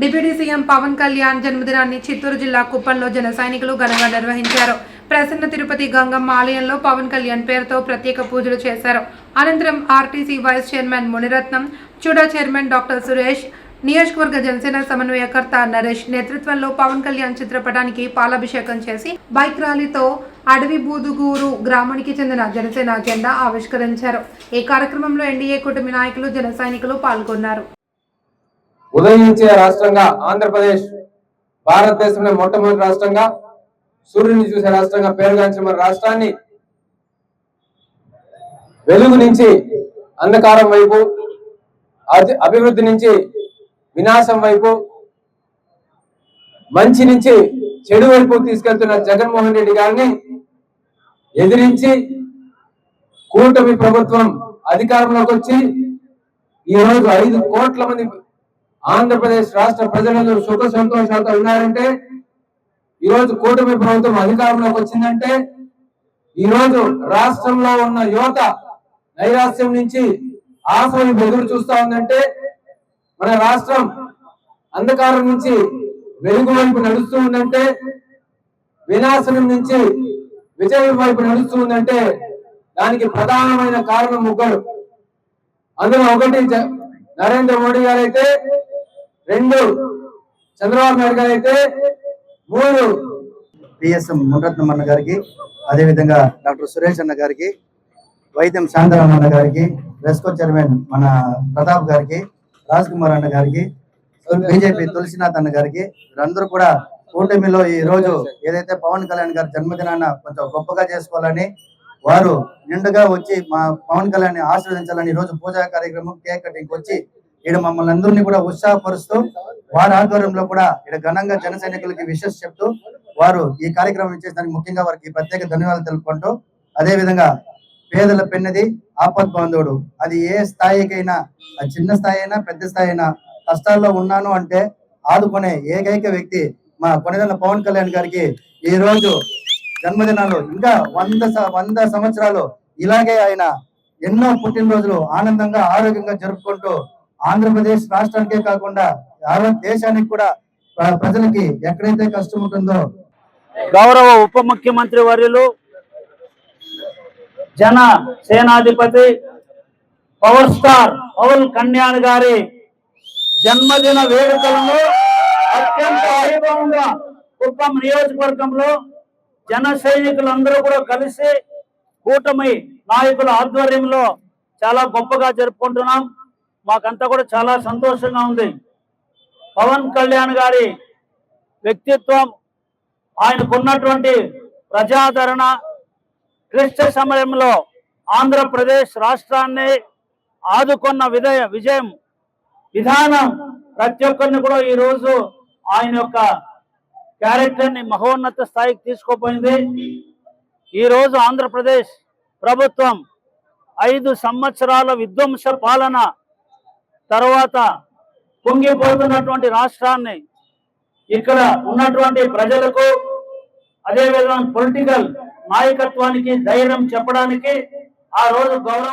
Deputy CM Pawan Kalyan జన్మదినాన్ని చిత్తూరు జిల్లా కుప్పంలో జన సైనికులు ఘనంగా నిర్వహించారు. ప్రసన్న తిరుపతి గంగమ్మ ఆలయంలో పవన్ కళ్యాణ్ పేరుతో ప్రత్యేక పూజలు చేశారు. అనంతరం RTC vice chairman Muniratnam CHUDA chairman doctor Suresh నియోజకవర్గ జనసేన సమన్వయకర్త నరేష్ నేతృత్వంలో పవన్ కళ్యాణ్ చిత్రపటానికి పాలాభిషేకం చేసి బైక్ ర్యాలీతో అడవి బూదుగూరు గ్రామానికి చెందిన జనసేన జెండా ఆవిష్కరించారు. ఈ కార్యక్రమంలో ఎన్డీఏ కూటమి నాయకులు జన సైనికులు పాల్గొన్నారు. ఉదయించే రాష్ట్రంగా ఆంధ్రప్రదేశ్ భారతదేశంలో మొట్టమొదటి రాష్ట్రంగా సూర్యుని చూసే రాష్ట్రంగా పేరుగాంచిన మన రాష్ట్రాన్ని వెలుగు నుంచి అంధకారం వైపు అభివృద్ధి నుంచి వినాశం వైపు మంచి నుంచి చెడు వైపు తీసుకెళ్తున్న జగన్మోహన్ రెడ్డి గారిని ఎదిరించి కూటమి ప్రభుత్వం అధికారంలోకి వచ్చి ఈ రోజు ఐదు కోట్ల మంది ఆంధ్రప్రదేశ్ రాష్ట్ర ప్రజలందరూ సుఖ సంతోషాలతో ఉన్నారంటే ఈ రోజు కూటమి ప్రభుత్వం అధికారంలోకి వచ్చిందంటే ఈ రోజు రాష్ట్రంలో ఉన్న యువత నైరాశ్యం నుంచి ఆశలు ఎదురు చూస్తా ఉందంటే మన రాష్ట్రం అంధకారం నుంచి వెలుగు వైపు నడుస్తూ ఉందంటే వినాశనం నుంచి విజయం వైపు నడుస్తూ ఉందంటే దానికి ప్రధానమైన కారణం ముగ్గురు అందులో ఒకటి నరేంద్ర మోడీ గారు అయితే రెండు. చంద్రబాబు నాయుడు గారు అయితే మూడు. పిఎస్ఎం మునరత్నం అన్న గారికి అదేవిధంగా డాక్టర్ సురేష్ అన్న గారికి వైద్యం శాంతారాం అన్న గారికి రెస్కో చైర్మన్ మన ప్రతాప్ గారికి రాజ్ కుమార్ అన్న గారికి బీజేపీ తులసినాథ్ అన్న గారికి వీరందరూ కూడా కూటమిలో ఈ రోజు ఏదైతే పవన్ కళ్యాణ్ గారి జన్మదినాన్న కొంచెం గొప్పగా చేసుకోవాలని వారు నిండుగా వచ్చి మా పవన్ కళ్యాణ్ని ఆశీర్వదించాలని ఈ రోజు పూజా కార్యక్రమం కేక్ కటింగ్ వచ్చి ఈడ మమ్మల్ని అందరినీ కూడా ఉత్సాహపరుస్తూ వారి ఆధ్వర్యంలో కూడా ఇక్కడ ఘనంగా జన సైనికులకి విషెస్ చెప్తూ వారు ఈ కార్యక్రమం ఇచ్చేసరికి ముఖ్యంగా వారికి ప్రత్యేక ధన్యవాదాలు తెలుపుకుంటూ అదే విధంగా పేదల పెన్నది ఆపద్ బాంధవుడు. అది ఏ స్థాయికైనా చిన్న స్థాయి అయినా పెద్ద స్థాయి అయినా కష్టాల్లో ఉన్నాను అంటే ఆదుకునే ఏకైక వ్యక్తి మా కొనిదల పవన్ కళ్యాణ్ గారికి ఈ రోజు జన్మదినాలు. ఇంకా వంద వంద సంవత్సరాలు ఇలాగే ఆయన ఎన్నో పుట్టినరోజులు ఆనందంగా ఆరోగ్యంగా జరుపుకుంటూ ఆంధ్రప్రదేశ్ రాష్ట్రానికే కాకుండా యావత్ దేశానికి కూడా ప్ర- ప్రజలకి ఎక్కడైతే కష్టం ఉంటుందో గౌరవ ఉప ముఖ్యమంత్రి వర్యులు జన సేనాధిపతి పవర్ స్టార్ పవన్ కళ్యాణ్ గారి జన్మదిన వేడుకలను అత్యంత వైభవంగా కుప్పం నియోజకవర్గంలో జన సైనికులందరూ కూడా కలిసి కూటమి నాయకుల ఆధ్వర్యంలో చాలా గొప్పగా జరుపుకుంటున్నాం. మాకంతా కూడా చాలా సంతోషంగా ఉంది. పవన్ కళ్యాణ్ గారి వ్యక్తిత్వం ఆయనకున్నటువంటి ప్రజాదరణ క్లిష్ట సమయంలో ఆంధ్రప్రదేశ్ రాష్ట్రాన్ని ఆదుకున్న విధయ విజయం విధానం ప్రతి ఒక్కరిని కూడా ఈ రోజు ఆయన యొక్క క్యారెక్టర్ని మహోన్నత స్థాయికి తీసుకుపోయింది. ఈరోజు ఆంధ్రప్రదేశ్ ప్రభుత్వం ఐదు సంవత్సరాల విధ్వంస పాలన తర్వాత పొంగిపోతున్నటువంటి రాష్ట్రాన్ని ఇక్కడ ఉన్నటువంటి ప్రజలకు అదేవిధంగా పొలిటికల్ నాయకత్వానికి ధైర్యం చెప్పడానికి ఆ రోజు గౌరవ